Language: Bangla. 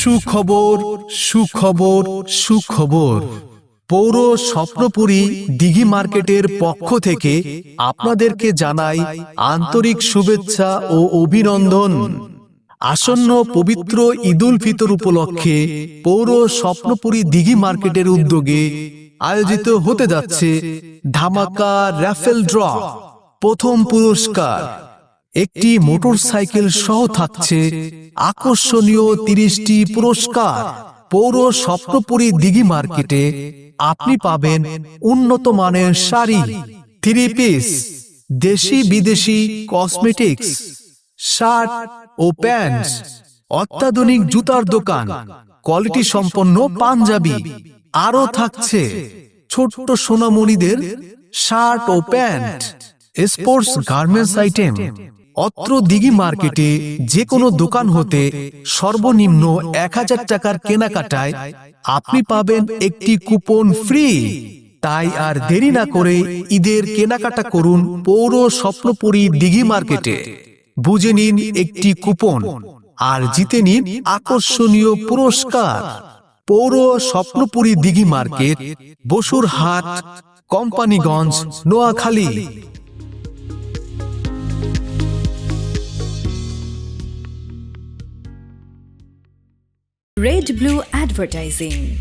সুখবর সুখবর সুখবর। পৌর স্বপ্নপুরী দিঘি মার্কেটের পক্ষ থেকে আপনাদেরকে জানাই আন্তরিক শুভেচ্ছা ও অভিনন্দন। আসন্ন পবিত্র ঈদুল ফিতর উপলক্ষে পৌর স্বপ্নপুরী দিঘি মার্কেটের উদ্যোগে আয়োজিত হতে যাচ্ছে ধামাকা র্যাফেল ড্র, প্রথম পুরস্কার। একটি মোটরসাইকেল সহ থাকছে আকর্ষণীয় তিরিশটি পুরস্কার পৌর স্বপ্নপুরী দিঘি মার্কেটে। আপনি পাবেন উন্নত মানের শাড়ি থ্রি পিস দেশি বিদেশি কসমেটিক্স শার্ট ও প্যান্ট অত্যাধুনিক জুতার দোকান কোয়ালিটি সম্পন্ন পাঞ্জাবি। আরও থাকছে ছোট্ট সোনামণিদের শার্ট ও প্যান্ট স্পোর্টস গার্মেন্টস আইটেম অত্র দিঘি মার্কেটে যে কোনো দোকান হতে সর্বনিম্ন এক হাজার টাকার কেনাকাটায় আপনি পাবেন একটি কুপন ফ্রি। তাই আর দেরি না করে ঈদের কেনাকাটা করুন পৌর স্বপ্নপুরী দিঘি মার্কেটে। বুঝে নিন একটি কুপন আর জিতে নিন আকর্ষণীয় পুরস্কার। পৌর স্বপ্নপুরী দিঘি মার্কেট বসুর হাট Companiganj, Noakhali. Red Blue Advertising